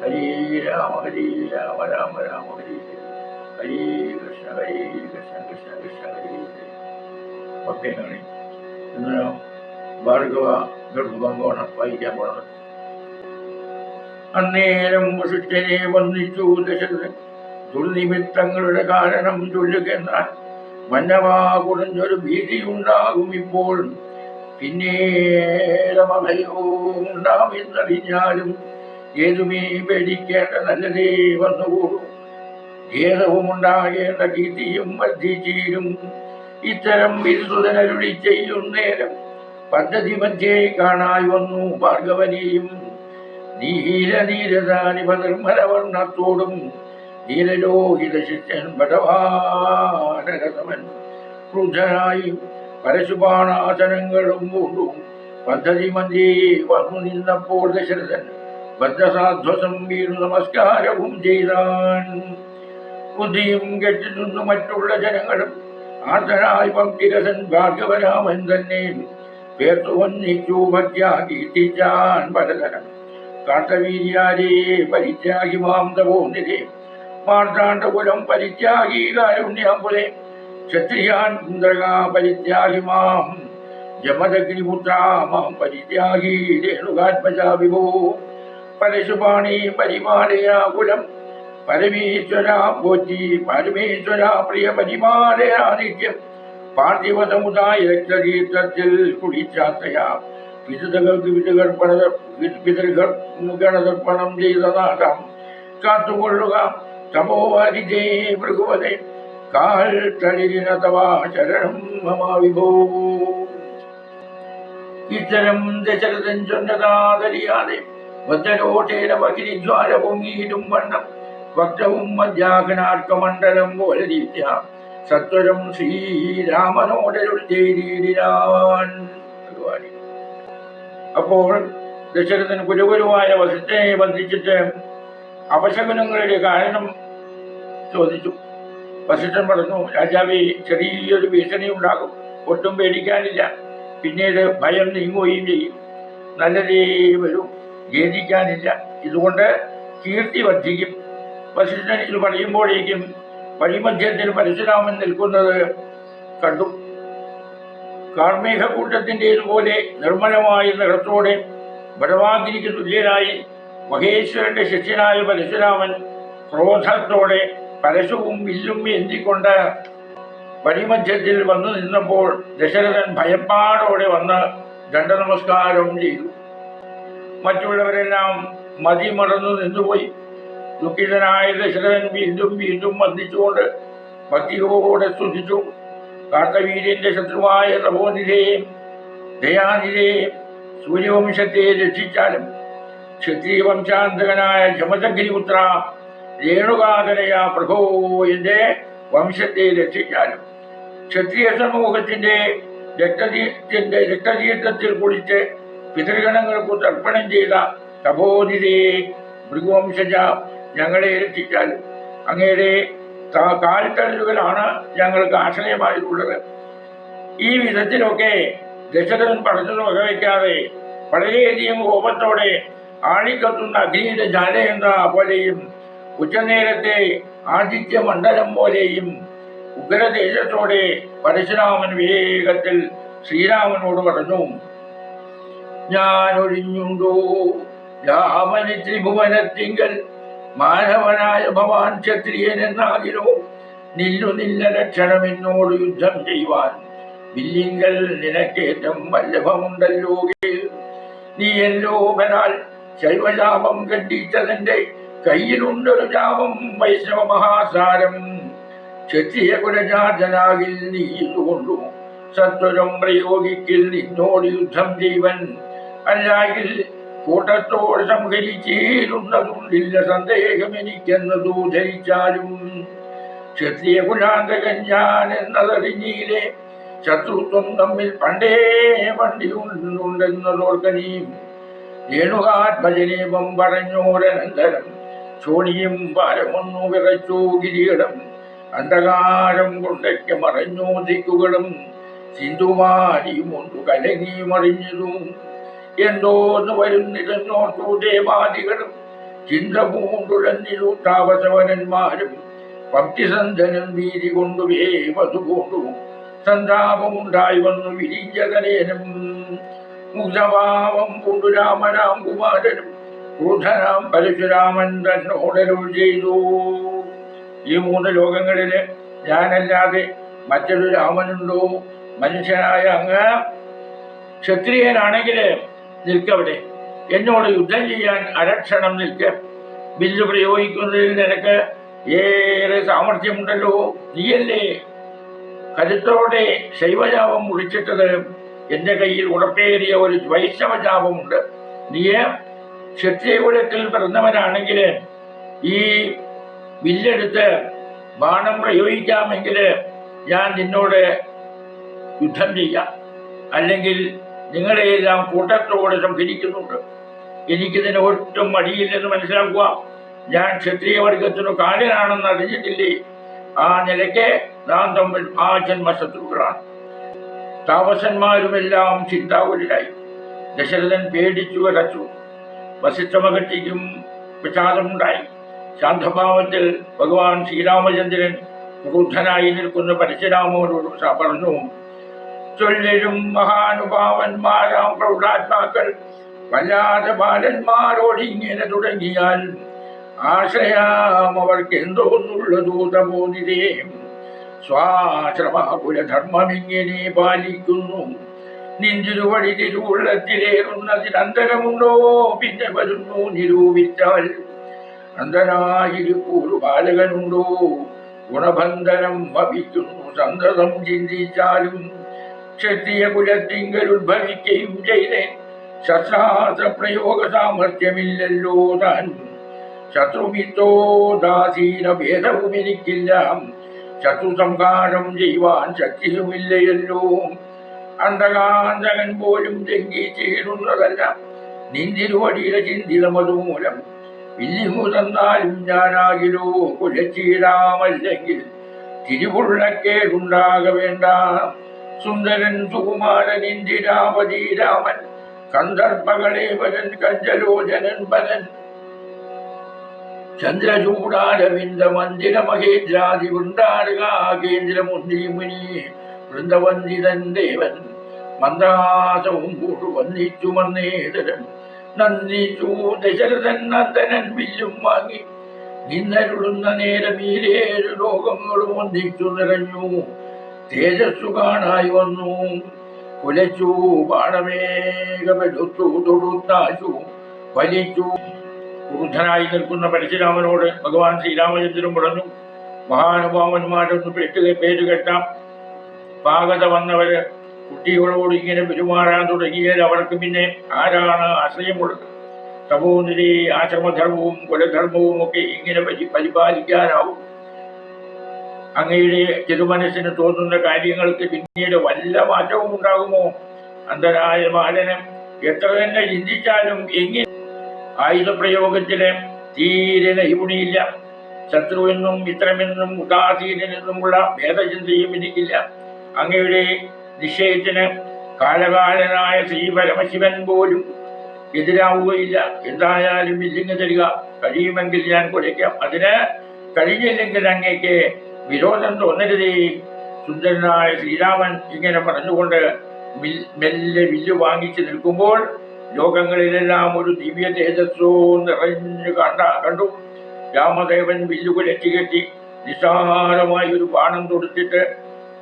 ഹരേ രാമ ഹരേ രാമ രാമ രാമ ഹരി ഹരേ കൃഷ്ണ ഹരേ കൃഷ്ണ കൃഷ്ണ കൃഷ്ണ ഹരി ഭക്തങ്ങളെ ഇന്ന് ഭാർഗവ അന്നേരം വസിഷ്ഠനെ ദശരഥൻ ദുർനിമിത്തങ്ങളുടെ കാരണം ചൊല്ലുകെന്നാൽ മന്നവാ കുറഞ്ഞൊരു ഭീതിയുണ്ടാകും ഇപ്പോൾ പിന്നേരമഭയവും ഉണ്ടാമെന്നറിഞ്ഞാലും ഏതുമേ പേടിക്കേണ്ട നല്ലതേ വന്നുകൂടും ഖേദവുമുണ്ടാകേണ്ട ഭീതിയും വർദ്ധിച്ചിരും ഇത്തരം വിരുദനരുളി ചെയ്യുന്നേരം പദ്ധതി മധ്യേ കാണായി വന്നു ഭാർഗവനെയും. നീല നീരസാനിപനിർമ്മലവർണത്തോടും നീലലോഹിത ശിഷ്യൻ ഭടവാനരസമൻ ക്രുദ്ധനായി പരശുപാണാസനങ്ങളും കൊണ്ടും പദ്ധതി മധ്യേ വന്നു നിന്നപ്പോൾ ദശരഥൻ വീണു നമസ്കാരവും ചെയ്താൻ. ബുദ്ധിയും കെട്ടിനിന്നു മറ്റുള്ള ജനങ്ങളും ആർദ്ധനായി പങ്കിരസൻ ഭാഗ്യവരാമൻ തന്നെ. പേർത്തു വന്നിച്ചു ഭക്ത്യ കീർത്തിച്ചാൻ പലതരം. കാട്ടവീര്യാരേ പരിത്യാഗി മാം തപോന്നിരേ പരിത്യാഗി കാരുണ്യാമ്പുലേ ക്ഷത്രിയാൻ ഇന്ദ്രകാ പരിത്യാഗി മാം. ജമദഗ്നിപുത്ര മാം പരിത്യാഗി രേണുകാത്മജാ വിഭോ. പരശുപാണി പരിമാലയാകുലം പരമേശ്വര പോറ്റി പരമേശ്വര പ്രിയ പരിപാലയ നിത്യം പാർത്ഥിവ സമുദായ രക്തതീർത്ഥത്തിൽ കുളിച്ചാത്തയാ പിതൃകൾക്ക് പിതൃകർപ്പണ പിതൃകൾ ഗണതർപ്പണം ചെയ്ത നാടാം കാത്തുകൊള്ളുക. തമോവാരിജേ ഭൃഗുവതേ കാൽ തളിരിന തവാ ശരണം മമാവിഭോ. ഇത്തരം ദശരഥൻ ചൊന്നതാതറിയാതെ ഭദ്രോട്ടേന വഹിരിജ്വാല പൊങ്ങിയിടും വണ്ണം. ഭക്തവും മധ്യാഹനാർക്കമണ്ഡലം പോലെ ദീപ്യ സത്വരം ശ്രീരാമനോടരുൾ അപ്പോൾ ദശരഥൻ കുരുകുരുവായ വസിഷ്ഠനെ ബന്ധിച്ചിട്ട് അപശകുനങ്ങളുടെ കാരണം ചോദിച്ചു. വസിഷ്ഠൻ പറഞ്ഞു രാജാവി ചെറിയൊരു ഭീഷണി ഉണ്ടാകും ഒട്ടും പേടിക്കാനില്ല. പിന്നീട് ഭയം നീങ്ങുകയും ചെയ്യും. നല്ലതേ വരും. ഖേദിക്കാനില്ല. ഇതുകൊണ്ട് കീർത്തി വർദ്ധിക്കും. വസിഷ്ഠൻ ഇത് പറയുമ്പോഴേക്കും വഴിമധ്യത്തിൽ പരശുരാമൻ നിൽക്കുന്നത് കണ്ടു. കാർമേഘക്കൂട്ടത്തിന്റെതുപോലെ നിർമ്മലമായ നിറത്തോടെ ബടവാഗ്നിക്ക് തുല്യനായി മഹേശ്വരന്റെ ശിഷ്യനായ പരശുരാമൻ ക്രോധത്തോടെ പരശുവും വില്ലും എന്തിക്കൊണ്ട് വഴിമധ്യത്തിൽ വന്നു നിന്നപ്പോൾ ദശരഥൻ ഭയപ്പാടോടെ വന്ന് ദണ്ഡനമസ്കാരം ചെയ്തു. മറ്റുള്ളവരെല്ലാം മതിമറന്നു നിന്നുപോയി. ദുഃഖിതനായ ദശരഥൻ വീണ്ടും വീണ്ടും വന്ദിച്ചുകൊണ്ട് ഭക്തിയോടെ സ്തുതിച്ചു. കാർത്തവീര്യന്റെ ശത്രുവായ തപോനിരയെയും ദയാനിരയെയും സൂര്യവംശത്തെ രക്ഷിച്ചാലും ക്ഷത്രിയ വംശാന്തകനായ ജമദഗ്നിപുത്ര രേണുകാതരയ പ്രഭോ എന്റെ വംശത്തെ രക്ഷിച്ചാലും ക്ഷത്രിയ സമൂഹത്തിന്റെ രക്തതീർത്ഥത്തിൽ കുളിച്ച് പിതൃഗണങ്ങൾക്ക് തർപ്പണം ചെയ്ത തപോതിരേ ഭൃഗുവംശജ ഞങ്ങളെ രക്ഷിച്ചാൽ അങ്ങയുടെ കാൽത്തള്ളുകളാണ് ഞങ്ങൾക്ക് ആശ്രയമായിട്ടുള്ളത്. ഈ വിധത്തിലൊക്കെ ദശരഥൻ പറഞ്ഞത് വകവയ്ക്കാതെ വളരെയധികം കോപത്തോടെ ആഴിക്കത്തുന്ന അഗ്നിയുടെ ജാല എന്ന പോലെയും ഉച്ചനേരത്തെ ആദിത്യ മണ്ഡലം പോലെയും ഉഗ്രതേജത്തോടെ പരശുരാമൻ വേഗത്തിൽ ശ്രീരാമനോട് പറഞ്ഞു ഞാൻ ഒഴിഞ്ഞുണ്ടോ രാമന് ത്രിഭുവനത്തിങ്കൽ മാനവനായ ഭവാൻ ക്ഷത്രിയൻ എന്നാകിലോ നില്ലു നില്ല ലക്ഷണമെന്നോട് യുദ്ധം ചെയ്യുവാൻ വില്ലിങ്കൽ നിനക്കേറ്റം വല്ലഭമുണ്ടല്ലോ നീയല്ലോ ബലാൽ ശൈവശാപം ഖണ്ഡിച്ചതിന്റെ കയ്യിലുണ്ടൊരു ശാപം വൈഷ്ണവ മഹാസാരം. ക്ഷത്രിയ കുലജാതനാകിൽ നീ ഇതുകൊണ്ടു സത്വരം പ്രയോഗിക്കിൽ നിന്നോട് യുദ്ധം ചെയ്വൻ അല്ലാങ്കിൽ കൂട്ടത്തോട് സംഹരിച്ചേരുന്നതുണ്ടില്ല സന്ദേഹം എനിക്കെന്നതു ധരിച്ചാലും ക്ഷത്രിയ കുലാന്തകൻ ഞാൻ എന്നതറിഞ്ഞിയിലെ ശത്രുത്വം തമ്മിൽ പണ്ടേ പണ്ടിയുണ്ടെന്നതോർക്കനീയും രേണുകാത്മജനീപം പറഞ്ഞോരനന്തരം. ശോണിയും പാരമൊന്നു വിറച്ചു കിരീടം. അന്ധകാരം കൊണ്ടയ്ക്ക് മറഞ്ഞു ദിക്കുകളും സിന്ധുമാരിയും ഒന്നു കലങ്ങി മറിഞ്ഞതും. എന്തോന്ന് വരുന്നില്ലെന്നോർത്തു ദേവാദികളും ചിന്ത പൂണ്ടുഴന്നിരു താപസവനന്മാരും ഭക്തിസന്ധനം വീതി കൊണ്ടു വേവതു കൊണ്ടു സന്താപമുണ്ടായി വന്നു വിരിഞ്ചകലേനും മുഗ്ധഭാവം കൊണ്ടു രാമനാം കുമാരനും ക്രൂധനാം പരശുരാമൻ തന്നോടരുൾ ചെയ്തു. ഈ മൂന്ന് ലോകങ്ങളിൽ ഞാനല്ലാതെ മറ്റൊരു രാമനുണ്ടോ? മനുഷ്യനായ അങ്ങ് ക്ഷത്രിയനാണെങ്കിൽ നിൽക്കവിടെ. എന്നോട് യുദ്ധം ചെയ്യാൻ അരക്ഷണം നിൽക്ക. ബില്ല് പ്രയോഗിക്കുന്നതിൽ നിനക്ക് ഏറെ സാമർഥ്യമുണ്ടല്ലോ. നീയല്ലേ? കരുത്തോടെ ശൈവജാപം മുറിച്ചിട്ടത് എന്റെ കയ്യിൽ ഉറപ്പേറിയ ഒരു വൈഷ്ണവജാപമുണ്ട് നീ ക്ഷത്രിയകുലത്തിൽ പിറന്നവനാണെങ്കിൽ ഈ ബില്ലെടുത്ത് ബാണം പ്രയോഗിക്കാമെങ്കിൽ ഞാൻ നിന്നോട് യുദ്ധം ചെയ്യാം. അല്ലെങ്കിൽ നിങ്ങളെയെല്ലാം കൂട്ടത്തോടെ സംഹരിക്കുന്നുണ്ട്. എനിക്കിതിന് ഒട്ടും മടിയില്ലെന്ന് മനസ്സിലാക്കുക. ഞാൻ ക്ഷത്രിയ വർഗത്തിനു കാലിനാണെന്ന് അറിഞ്ഞിട്ടില്ലേ? ആ നിലയ്ക്ക് നാം തമ്മിൽ ആ ജന്മശത്രുക്കളാണ് താപസന്മാരുമെല്ലാം ചിന്താകുലരായി. ദശരഥൻ പേടിച്ചു വരച്ചു വസിഷ്ഠമകട്ടിക്കും വിഷാദമുണ്ടായി. ശാന്തഭാവത്തിൽ ഭഗവാൻ ശ്രീരാമചന്ദ്രൻ ക്രൂദ്ധനായി നിൽക്കുന്ന പരശുരാമോട് പറഞ്ഞു ചൊല്ലിലും മഹാനുഭാവന്മാരാം പ്രൗഢാത്മാക്കൾ വല്ലാതെ ബാലന്മാരോട് ഇങ്ങനെ തുടങ്ങിയാൽ ആശ്രയാം അവർക്ക് എന്തോന്നുള്ള ദൂതബോധിതേ. സ്വാശ്രമാകുലധർമ്മം ഇങ്ങനെ പാലിക്കുന്നു. നിഞ്ചിരുവടി തിരുവുള്ളത്തിലേറുന്നതിനന്തരമുണ്ടോ? പിന്നെ വരുന്നു നിരൂപിച്ചാൽ. അന്തനായിരിക്കൂറു ബാലകനുണ്ടോ? ഗുണബന്ധനം ഭവിക്കുന്നു സന്തതം ചിന്തിച്ചാലും ക്ഷത്രിയ കുലത്തിങ്കൽ ഉദ്ഭവിക്കുകയും ചെയ്തേ. ശസ്ത്രാസ്ത്ര പ്രയോഗ സാമർഥ്യമില്ലല്ലോ താൻ. ശത്രുമിത്തോ ദാസീന ഭേദവും എനിക്കില്ല. ശത്രു സംഹാരം ചെയ്യുവാൻ ശക്തിയുമില്ലയല്ലോ. അന്ധകാന്തകൻ പോലും ലംഘി ചേരുന്നതല്ല. നിന്തിരുവടിയുടെ ചിന്തിതമതുമൂലം വില്ലിഹു തന്നാലും ഞാനാകിലോ കുലച്ചീടാമല്ലെങ്കിൽ തിരുവുള്ളക്കേടുണ്ടാക വേണ്ട സുന്ദരൻ സുകുമാരൻ ഇന്ദിരാപതി രാമൻ കന്ദർപ്പകളേവരൻ കഞ്ചലോചനൻ പരൻ ചന്ദ്രചൂടാരവിന്ദ മന്ദിര മഹേന്ദ്രാദി വൃന്ദാരക കേന്ദ്രമുന്തി മുനി വൃന്ദവന്ദിതൻ ദേവൻ. മന്ദാസവും കൂട്ടു വന്ദിച്ചു മന്നേതരൻ നന്ദിച്ചു ദശരഥൻ നന്ദനൻ വില്ലും വാങ്ങി. നിന്നരുളുന്ന നേരം ഈ ലോകങ്ങളും ഒന്നിച്ചു നിറഞ്ഞു. തേജസ്സു കാണായി വന്നു. കുലച്ചു ബാണമേകമെടുത്തു തൊടുത്താശു വലിച്ചു. ക്രുദ്ധനായി നിൽക്കുന്ന പരശുരാമനോട് ഭഗവാൻ ശ്രീരാമചന്ദ്രൻ പറഞ്ഞു മഹാനുഭാവന്മാരൊന്ന് പേട്ട് പേര് കെട്ടാം. പാകത വന്നവര് കുട്ടികളോട് ഇങ്ങനെ പെരുമാറാൻ തുടങ്ങിയാൽ അവർക്ക് പിന്നെ ആരാണ് ആശ്രയം കൊടുക്കുന്നത് തപോനിരി ആശ്രമധർമ്മവും കുലധർമ്മവും ഒക്കെ ഇങ്ങനെ പരിപാലിക്കാനാവും. അങ്ങയുടെ ചെറുമനസ്സിന് തോന്നുന്ന കാര്യങ്ങൾക്ക് പിന്നീട് വല്ല മാറ്റവും ഉണ്ടാകുമോ? അന്തരായ ബാലനം എത്ര തന്നെ ചിന്തിച്ചാലും എങ്ങനെ? ആയുധപ്രയോഗത്തിൽ തീരെ നൈപുണിയില്ല ശത്രുവെന്നും മിത്രമെന്നും ഉദാസീനെന്നുമുള്ള ഭേദചിന്തയും എനിക്കില്ല. അങ്ങയുടെ നിശ്ചയത്തിന് കാലകാലനായ ശ്രീ പരമശിവൻ പോലും എതിരാവുകയില്ല. എന്തായാലും ഇല്ലെങ്കിൽ തരിക കഴിയുമെങ്കിൽ ഞാൻ കുലയ്ക്കാം അതിന് കഴിഞ്ഞില്ലെങ്കിൽ അങ്ങേക്ക് വിരോധം തോന്നരുതേ സുന്ദരനായ ശ്രീരാമൻ ഇങ്ങനെ പറഞ്ഞുകൊണ്ട് മെല്ലെ വില്ല് വാങ്ങിച്ചു നിൽക്കുമ്പോൾ ലോകങ്ങളിലെല്ലാം ഒരു ദിവ്യ തേജസ്സോ നിറഞ്ഞു കണ്ട കണ്ടു. രാമദേവൻ വില്ലുകുലറ്റി കെട്ടി നിസ്സാരമായി ഒരു ബാണം തൊടുത്തിട്ട്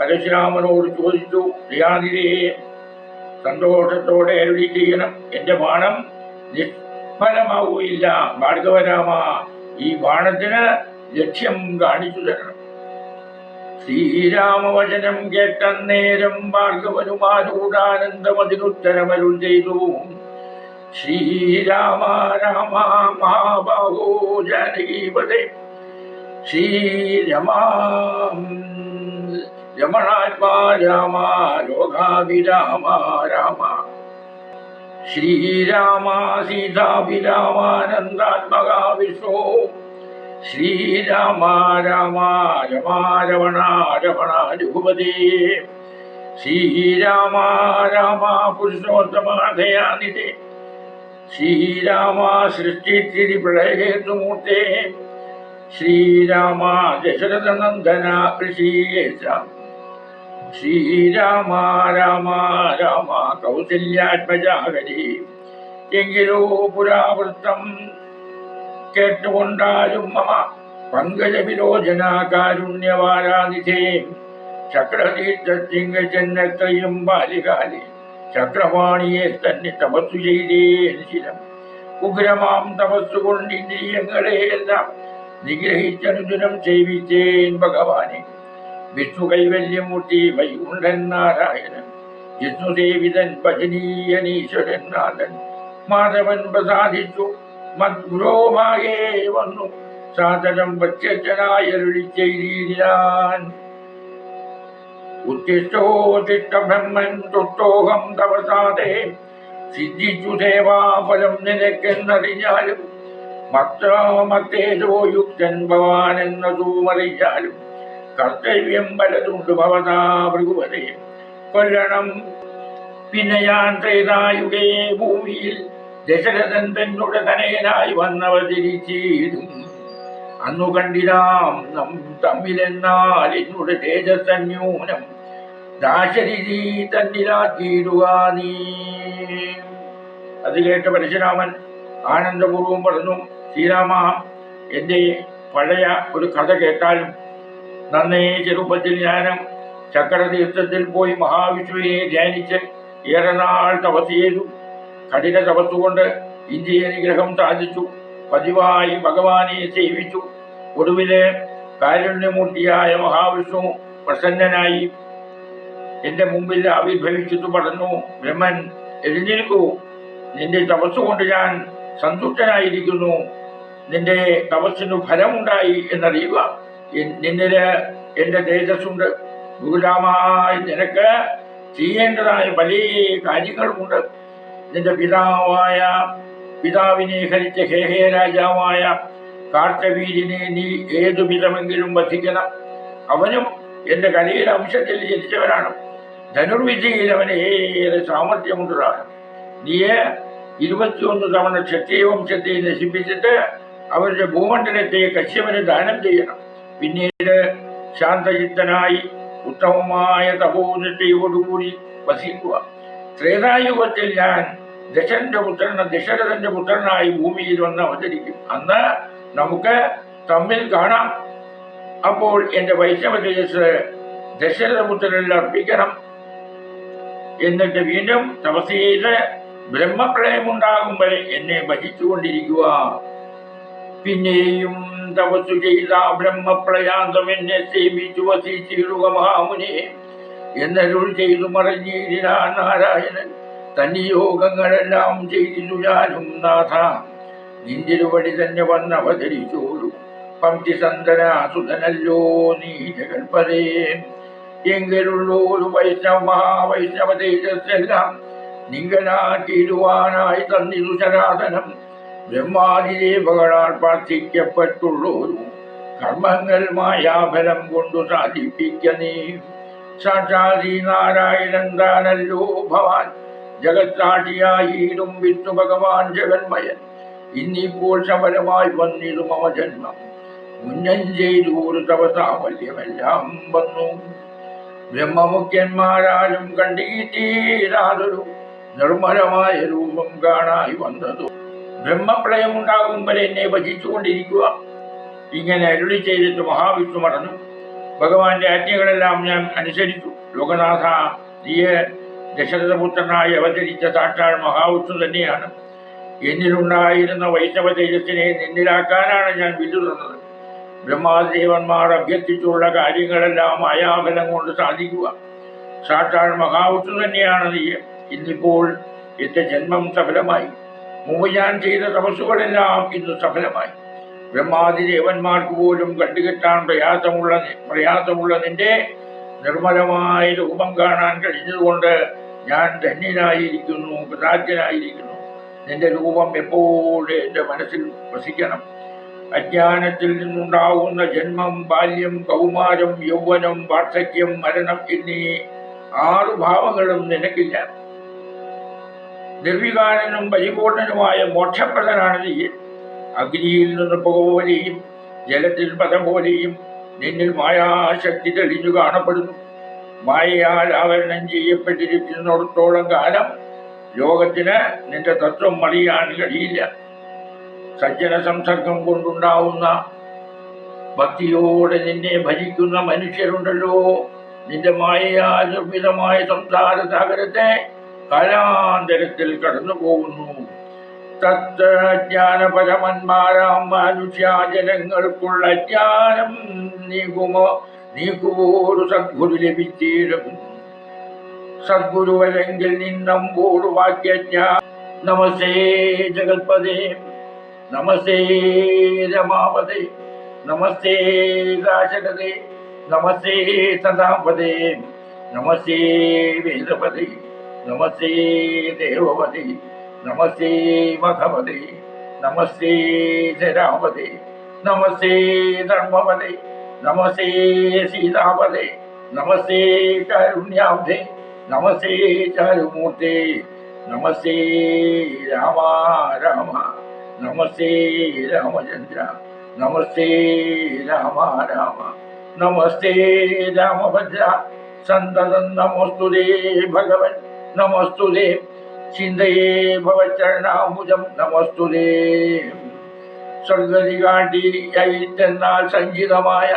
പരശുരാമനോട് ചോദിച്ചു ദയാനിരയെ സന്തോഷത്തോടെ അരുളി ചെയ്യണം എന്റെ ബാണം നിഷ്ഫലമാവുകയില്ല. ഭാർഗവരാമ ഈ ബാണത്തിന് ലക്ഷ്യം കാണിച്ചു തരണം. ശ്രീരാമവചനം നേരം ഭാർഗവനുമാരൂടാനന്ദമതിനുത്തരമരുൾ ചെയ്തു. ശ്രീരാമ രാമ മഹാബാഹോ ജാനകീപതേ. ശ്രീരമാ രമണാത്മാ രാമ ലോകാഭിരാമ രാമ. ശ്രീരാമ സീതാഭിരാമാനന്ദാത്മകാ വിശ്വോ ശ്രീരാമ രാമ രമ രമണ രമണ രഘുപതി ശ്രീരാമ രാമ പുരുഷോത്തമ ദയാനിധി ശ്രീരാമ സൃഷ്ടിത്തിരി പ്രളയഹേതുമൂർത്തേ ശ്രീരാമ ദശരഥനന്ദന ഋഷീയേശ ശ്രീരാമ രാമ രാമ കൗസല്യാത്മജാഹരി എങ്കിലോ പുരാവൃത്തം കേട്ടുകൊണ്ടാലും മമ പങ്കജവിലോചന കാരുണ്യവാരാനിധേ ചക്രതീർത്ഥത്തിങ്ക ചെന്നത്രയും ബാലികാലി ചക്രവാണിയെ തന്നെ തപസ്സു ചെയ്തേൻ ശിരം. ഉഗ്രമാം തപസ്സുകൊണ്ട് ഇന്ദ്രിയങ്ങളെയെല്ലാം നിഗ്രഹിച്ചനുദിനം സേവിച്ചേൻ ഭഗവാനെ. വിഷ്ണു കൈവല്യമൂർത്തി വൈകുണ്ഠൻ നാരായണൻ വിഷ്ണുദേവിതൻ ഭജനീയനീശ്വരൻ നാഥൻ. മാധവൻ പ്രസാദിച്ചു. മദ്ഗുരോമാകെ വന്നു. സാദരം പ്രത്യക്ഷനായരുളി ചെയ്തിരാൻ ഉത്തിഷ്ടോത്തിഷ്ട ബ്രഹ്മൻ തുഷ്ടോഹം തവസാദേ സിദ്ധിച്ചു സേവാഫലം നിനക്കെന്നറിഞ്ഞാലും മത്തേജോ യുക്തൻ ഭവാൻ എന്നതുമറിഞ്ഞാലും കർത്തവ്യം പലതുണ്ട് ഭവതാ ഭൃഗുവരെ കൊല്ലണം പിന്നെ ഞാൻ ത്രേതായുഗേ ഭൂമിയിൽ ദശരഥൻ തന്നുടെ തനയനായി വന്നവതരിച്ചിടും അന്നു കണ്ടിരാം നം തമ്മിലെന്നാൽ എന്നുടെ തേജസ്സന്യൂനം. ദാശരിതി തന്നിലാക്കിയിടുക നീ. അത് കേട്ട പരശുരാമൻ ആനന്ദപൂർവം പറഞ്ഞു ശ്രീരാമ എന്റെ പഴയ ഒരു കഥ കേട്ടാലും നന്നേ ചെറുപ്പത്തിൽ ഞാനും ചക്രതീർത്ഥത്തിൽ പോയി മഹാവിഷ്ണുവിനെ ധ്യാനിച്ച് ഏറെ നാൾ തപസ് ചെയ്തു. കഠിന തപസ്സുകൊണ്ട് ഇന്ത്യയെ നിഗ്രഹം സാധിച്ചു. പതിവായി ഭഗവാനെ സേവിച്ചു. ഒടുവിലെ കാരുണ്യമൂർത്തിയായ മഹാവിഷ്ണു പ്രസന്നനായി. എന്റെ മുമ്പിൽ ആവിർഭവിച്ചിട്ട് പറഞ്ഞു ബ്രഹ്മൻ എഴുന്നേൽക്കൂ. നിന്റെ തപസ്സുകൊണ്ട് ഞാൻ സന്തുഷ്ടനായിരിക്കുന്നു. നിന്റെ തപസ്സിനു ഫലമുണ്ടായി എന്നറിയുക. നിന്നിൽ എന്റെ തേജസ്സുണ്ട്. ഗുരുരാമായി നിനക്ക് ചെയ്യേണ്ടതായ പല കാര്യങ്ങളുമുണ്ട്. നിന്റെ പിതാവായ പിതാവിനെ ഹരിച്ച ഹേഹേ രാജാവായ കാട്ടവീരിനെ നീ ഏതു വിധമെങ്കിലും വധിക്കണം. അവനും എന്റെ കലയുടെ അംശത്തിൽ ജനിച്ചവനാണ്. ധനുർവിദ്യയിൽ അവന് ഏറെ സാമർഥ്യമുള്ളതാണ്. നീയെ ഇരുപത്തിയൊന്ന് തവണ ക്ഷത്രിയ വംശത്തെ നശിപ്പിച്ചിട്ട് അവരുടെ ഭൂമണ്ഡലത്തെ കശ്യപന് ദാനം ചെയ്യണം. പിന്നീട് ശാന്തചിത്തനായി ഉത്തമമായ തപോനിഷ്ഠയോടുകൂടി വസിക്കുക. ത്രേതായുഗത്തിൽ ഞാൻ ദശന്റെ പുത്രൻ ദശരഥന്റെ പുത്രനായി ഭൂമിയിൽ വന്ന് അവതരിക്കും. അന്ന് നമുക്ക് തമ്മിൽ കാണാം. അപ്പോൾ എന്റെ വൈഷ്ണവ തേജസ് ദശരഥപുത്രനിൽ അർപ്പിക്കണം. എന്നിട്ട് വീണ്ടും തപസ് ചെയ്ത് ബ്രഹ്മപ്രളയമുണ്ടാകും വരെ എന്നെ ഭജിച്ചുകൊണ്ടിരിക്കുക. പിന്നെയും തപസ്സു ചെയ്ത ബ്രഹ്മപ്രയാന്തം എന്നെ സേവിച്ചു വസിച്ചിടുക മഹാമുനെ. എന്നരുൾ ചെയ്തു മറിഞ്ഞിരിനാൻ നാരായണൻ. തന്നെ യോഗങ്ങളെല്ലാം ചെയ്തിരു ഞാനും നാഥ. നിന്തിരുവടി തന്നെ വന്ന് അവതരിച്ചോളൂ. പംക്തിസന്തനാസുതനല്ലോ നീ ജഗൽപതേ. എങ്കിലുള്ളൊരു വൈഷ്ണവ മഹാവൈഷ്ണവ തേജസ്സെല്ലാം നിങ്കനാക്കിയിടുവാനായി തന്നിരു സനാതനം ബ്രഹ്മാതിദേവകളാൽ പ്രാർത്ഥിക്കപ്പെട്ടുള്ളൊരു കർമ്മങ്ങൾ മായാഫലം കൊണ്ടു സാധിപ്പിക്ക നീ സാക്ഷാതി ശ്രീനാരായണൻ താനല്ലോ ഭവാൻ. ജഗത്സാക്ഷിയായിടും വിഷ്ണു ഭഗവാൻ ജഗന്മയൻ. ഇന്നിപ്പോൾ ശബരമായി വന്നിരു മമ ജന്മം. ഉന്നം ചെയ്തു ഒരു തപസാഫല്യമെല്ലാം വന്നു. ബ്രഹ്മമുഖ്യന്മാരാലും കണ്ടീറ്റീരാതൊരു നിർമ്മലമായ രൂപം കാണായി വന്നതു. ബ്രഹ്മപ്രളയമുണ്ടാകും വരെ എന്നെ ഭജിച്ചുകൊണ്ടിരിക്കുക. ഇങ്ങനെ അരുളി ചെയ്തിട്ട് മഹാവിഷ്ണു പറഞ്ഞു ഭഗവാന്റെ ആജ്ഞകളെല്ലാം ഞാൻ അനുസരിച്ചു. ലോകനാഥ നീയെ ദശരഥപുത്രനായി അവതരിച്ച സാക്ഷാൽ മഹാവിഷ്ണു തന്നെയാണ്. എന്നിലുണ്ടായിരുന്ന വൈഷ്ണവ തേജസ്സിനെ നിന്നിലാക്കാനാണ് ഞാൻ വിധു തന്നത് ബ്രഹ്മാദേവന്മാർ അഭ്യർത്ഥിച്ചുള്ള കാര്യങ്ങളെല്ലാം മായാബലം കൊണ്ട് സാധിക്കുക. സാക്ഷാൽ മഹാവിഷ്ണു തന്നെയാണ് നീ ഇന്നിപ്പോൾ എന്റെ ജന്മം സഫലമായി. മുമ്പ് ഞാൻ ചെയ്ത തപസ്സുകളെല്ലാം ഇന്ന് സഫലമായി. ബ്രഹ്മാദി ദേവന്മാർക്ക് പോലും കണ്ടുകെട്ടാൻ പ്രയാസമുള്ള പ്രയാസമുള്ള നിന്റെ നിർമ്മലമായ രൂപം കാണാൻ കഴിഞ്ഞതുകൊണ്ട് ഞാൻ ധന്യനായിരിക്കുന്നു കൃതാജ്ഞനായിരിക്കുന്നു. നിന്റെ രൂപം എപ്പോഴും എന്റെ മനസ്സിൽ വസിക്കണം. അജ്ഞാനത്തിൽ നിന്നുണ്ടാവുന്ന ജന്മം ബാല്യം കൗമാരം യൗവനം വാർദ്ധക്യം മരണം എന്നീ ആറു ഭാവങ്ങളും നിനക്കില്ല. നിർവികാരനും പരിപൂർണനുമായ മോക്ഷപ്രദനാണ് നീ. അഗ്നിയിൽ നിന്ന് പോലെയും ജലത്തിൽ പദം പോലെയും നിന്നിൽ മായാശക്തി തെളിഞ്ഞു കാണപ്പെടുന്നു. മായയാൽ ആവരണം ചെയ്യപ്പെട്ടിരിക്കുന്നിടത്തോളം കാലം ലോകത്തിന് നിന്റെ തത്വം അറിയാൻ കഴിയില്ല. സജ്ജന സംസർഗം കൊണ്ടുണ്ടാവുന്ന ഭക്തിയോടെ നിന്നെ ഭജിക്കുന്ന മനുഷ്യരുണ്ടല്ലോ. നിന്റെ മായയാൽ നിർമ്മിതമായ സംസാര സാഗരത്തെ കാലാന്തരത്തിൽ കടന്നു പോകുന്നു തത്വജ്ഞാനപരമന്മാരാം മനുഷ്യാജനങ്ങൾക്കുള്ള ജ്ഞാനം നീക്കുമോ നീക്കുവോട് സദ്ഗുരു ലഭിച്ചീടും. സദ്ഗുരുവരെങ്കിൽ നിന്നം പൂർവാക്യജ്ഞ നമസേ ജഗത്പദേ നമസേ രമാപദേ നമസ്തേ ദാശരഥേ നമസ്തേ സദാപദേ നമസ്തേ വേദപദേ നമസ്തേ ദേവപദേ നമസ്തേ മധപദേ നമസ്തേ ജരാപദേ നമസ്തേ ധർമ്മപദേ നമസ്തേ സീതാപദേ നമസ്തേ കാരുണ്യാബ്ധേ നമസ്തേ ചാരുമൂർത്തേ നമസ്തേ രാമ രാമ നമസ്തേ രാമചന്ദ്ര നമസ്തേ രാമ രാമ നമസ്തേ രാമഭദ്ര സന്തതം നമസ്തുതേ ഭഗവൻ നമസ്തുതേ ചിന്തയേ നമസ്തുതേ സ്വർഗതികാട്ടിയായിട്ടെന്നാൽ സഞ്ചിതമായ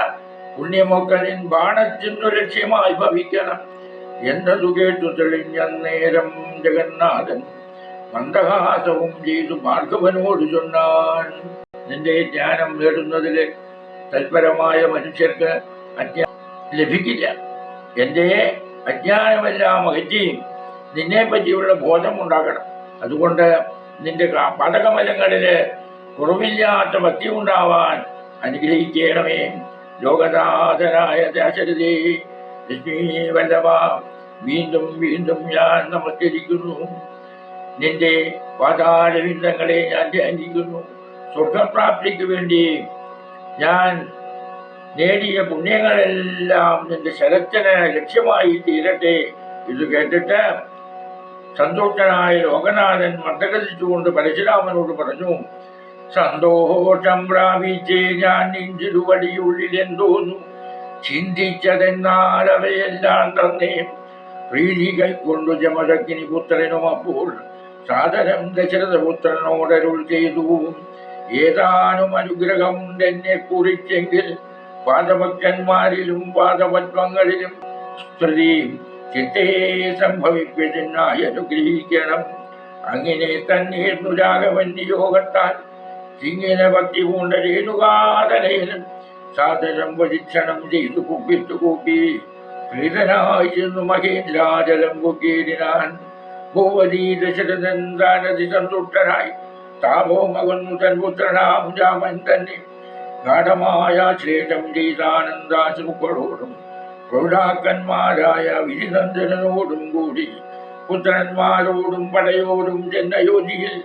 പുണ്യമൊക്കലിൻ ബാണത്തിനു ലക്ഷ്യമായി ഭവിക്കണം എന്നതു കേട്ടു തെളിഞ്ഞ നേരം ജഗന്നാഥൻ മന്ദഹാസവും ചെയ്തു ഭാർഗവനോട് ചൊന്നാൻ. നിന്റെ ജ്ഞാനം നേടുന്നതിൽ തൽപരമായ മനുഷ്യർക്ക് അജ്ഞാ ലഭിക്കില്ല. എന്റെ അജ്ഞാനമെല്ലാം അകറ്റി നിന്നെ പറ്റിയുള്ള ഉണ്ടാക്കണം അതുകൊണ്ട് നിന്റെ പടകമലങ്ങളിൽ കുറവില്ലാത്ത ഭക്തി ഉണ്ടാവാൻ അനുഗ്രഹിക്കണമേ. ലോകനാഥനായ ദശരഥേ ലക്ഷ്മി വല്ലഭ വീണ്ടും വീണ്ടും ഞാൻ നമസ്കരിക്കുന്നു. നിന്റെ പാതാരവിന്ദങ്ങളെ ഞാൻ ധ്യാനിക്കുന്നു. സ്വർഗപ്രാപ്തിക്ക് വേണ്ടി ഞാൻ നേടിയ പുണ്യങ്ങളെല്ലാം നിന്റെ ശരത്തിന് ലക്ഷ്യമായി തീരട്ടെ ഇത് കേട്ടിട്ട് സന്തോഷനായ ലോകനാഥൻ മന്ദഗതിച്ചുകൊണ്ട് പരശുരാമനോട് പറഞ്ഞു സന്തോഷം പ്രാപിച്ചേ ഞാൻ നെഞ്ചിരുവടിയുള്ളിൽ എന്തോന്നു? ചിന്തിച്ചതെന്നാൽ അവയെല്ലാം തന്നെ. പ്രീതി കൈക്കൊണ്ടു ജമദഗ്നി പുത്രനും അപ്പോൾ സാദരം ദശരഥപുത്രനോടരുൾ ചെയ്തു. ഏതാനും അനുഗ്രഹമുണ്ട് എന്നെ കുറിച്ചെങ്കിൽ പാദഭക്തന്മാരിലും പാദപത്മങ്ങളിലും സ്തുതി. ചിത്തേ സംഭവിപ്പതിനായി അനുഗ്രഹിക്കണം അങ്ങനെ തന്നീർന്നു രാഘവൻ യോഗത്താൽ ചിങ്ങിന ഭക്തി പൂണ്ട രേണുകാതനയിലും സാദരം വരിക്ഷണം ചെയ്തു കുപ്പിച്ചു കൂപ്പി. പ്രീതനായിരുന്നു മഹേന്ദ്രാചലം കുക്കീരിനാൻ ഭൂവതി ദശരഥൻ ദാനതി സന്തുഷ്ടനായി. താപോ മകന്നു തൻ പുത്രനാം രാമൻ തന്നെ ഗാഠമായ ശ്രേഷം ചെയ്താനന്ദാശ്രുക്കളോടും പ്രൗഢാക്കന്മാരായ വിരിനന്ദനോടും കൂടി പുത്രന്മാരോടും പടയോടും ചെന്നയോജിയിൽ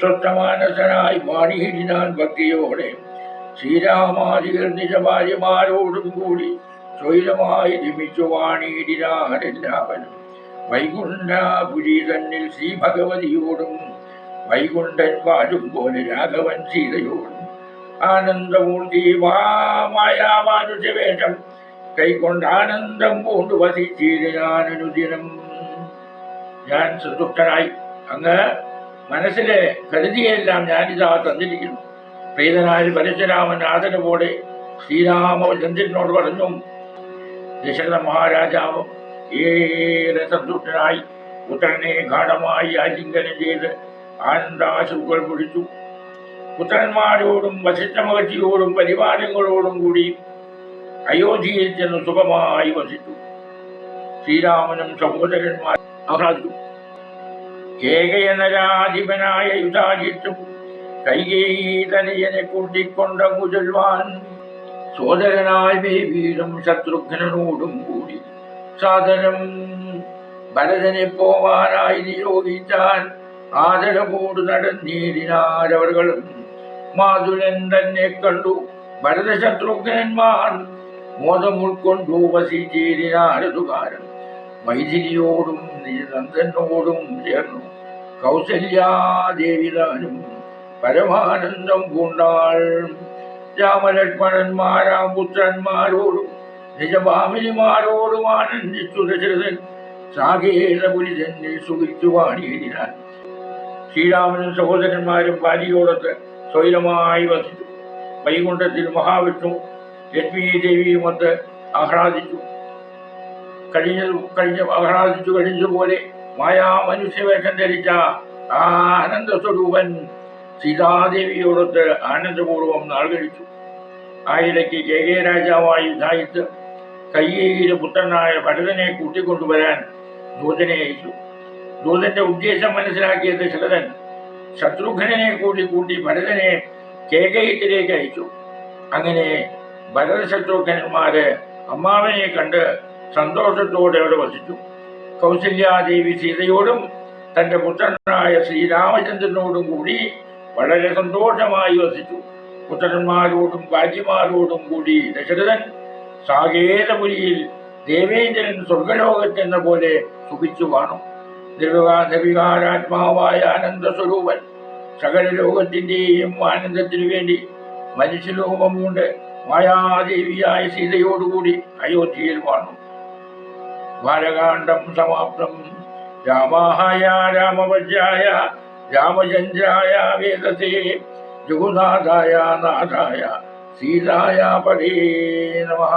സ്വസ്ഥമാനസനായി മാണിയിടിനാൻ ഭക്തിയോടെ ശ്രീരാമാദികൾ നിജഭാര്യമാരോടും കൂടി സ്വൈരമായി രമിച്ചു വാണിയിടിനാരെല്ലാവരും വൈകുണ്ഠപുരി തന്നിൽ ശ്രീ ഭഗവതിയോടും വൈകുണ്ഠൻ വാഴും പോലെ രാഘവൻ സീതയോടും ആനന്ദമൂർത്തി മായാമാനുഷവേഷം കൈകൊണ്ട് ആനന്ദം പൂണ്ടു ഞാൻ സന്തുഷ്ടനായി. അങ്ങ് മനസ്സിലെ കരുതിയെല്ലാം ഞാനിതാ തന്നിരിക്കുന്നു. പ്രീതനായ പരശുരാമൻ ആദരവോടെ ശ്രീരാമചന്ദ്രനോട് പറഞ്ഞു ദശരഥ മഹാരാജാവും ഏറെ സന്തുഷ്ടനായി. പുത്രനെ ഗാഠമായി ആലിംഗനം ചെയ്ത് ആനന്ദാശുക്കൾ പിടിച്ചു പുത്രന്മാരോടും വസിഷ്ഠമഹർഷിയോടും പരിവാരങ്ങളോടും കൂടി അയോധ്യയിൽ ചെന്ന് സുഖമായി വസിച്ചു. ശ്രീരാമനും സഹോദരന്മാർ ആഹ്ലാദിച്ചു. കേകയനരാധിപനായ യുധാജിത്തും കൈകേതനയനെ കൂട്ടിക്കൊണ്ട മുജൽവാൻ സോദരനായ വീടും ശത്രുഘ്നോടും കൂടി സാധനം ഭരതനെ പോവാനായി നിയോഗിച്ചാൽ ആദരവോട് നടന്നീരിനാരവകളും മാതുലൻ തന്നെ കണ്ടു. ഭരതശത്രുഘ്നന്മാർ മോദം ഉൾക്കൊണ്ടു വസിച്ചേരിനാരതുകാരൻ മൈഥിലിയോടും നിജനന്ദനോടും ചേർന്നു. കൗസല്യാദേവിതാനും പരമാനന്ദം പൂണ്ടാൾ. രാമലക്ഷ്മണന്മാരാം പുത്രന്മാരോടും നിജഭാമിനിമാരോടും ആനന്ദിച്ചു ദശരഥൻ സാകേതപുരി തന്നെ സുഖിച്ചു വാണിയിടിനാൻ ശ്രീരാമനും സഹോദരന്മാരും ഭാര്യയോടൊത്ത് സ്വൈരമായി വസിച്ചു. വൈകുണ്ഠത്തിൽ മഹാവിഷ്ണു ലക്ഷ്മി ദേവിയുമൊത്ത് ആഹ്ലാദിച്ചു. കഴിഞ്ഞ കഴിഞ്ഞ ആഹ്ലാദിച്ചു കഴിഞ്ഞതുപോലെ മായാ മനുഷ്യവേഷം ധരിച്ച ആനന്ദ സ്വരൂപൻ സീതാദേവിയോടൊത്ത് ആനന്ദപൂർവം നാളുകഴിച്ചു ആയിടയ്ക്ക് ആ ഇടയ്ക്ക് കെ കെ രാജാവായി യുദ്ധായിത്ത് കയ്യേയിലെ പുത്രനായ ഭരതനെ കൂട്ടിക്കൊണ്ടുവരാൻ ദൂതനെ അയച്ചു. ദൂതന്റെ ഉദ്ദേശം മനസ്സിലാക്കിയ ദശരഥൻ ശത്രുഘ്നനെ കൂടി കൂട്ടി ഭരതനെ കേകയത്തിലേക്ക് അയച്ചു. അങ്ങനെ ഭരത ശത്രുഘ്നന്മാര് അമ്മാവനെ കണ്ട് സന്തോഷത്തോടെ അവിടെ വസിച്ചു. കൗസല്യാദേവി സീതയോടും തന്റെ പുത്രനായ ശ്രീരാമചന്ദ്രനോടും കൂടി വളരെ സന്തോഷമായി വസിച്ചു. പുത്രന്മാരോടും ഭാര്യമാരോടും കൂടി ദശരഥൻ സാകേതപുരിയിൽ ദേവേന്ദ്രൻ സ്വർഗലോകത്തെന്ന പോലെ സുഖിച്ചു കാണും. നിർവികാരാത്മാവായ ആനന്ദ സ്വരൂപൻ സകല ലോകത്തിന്റെയും ആനന്ദത്തിനു വേണ്ടി മനുഷ്യലോകം കൊണ്ട് മായാദേവിയായ സീതയോടുകൂടി അയോധ്യയിൽ വാണു ബാലകാന്ഡം സമാപ്തം രാമായ രാമവജ്രായ രാമചന്ദ്രായ വേദസേ ജഗുനാഥായ നാഥായ സീതായ പടേ നമഃ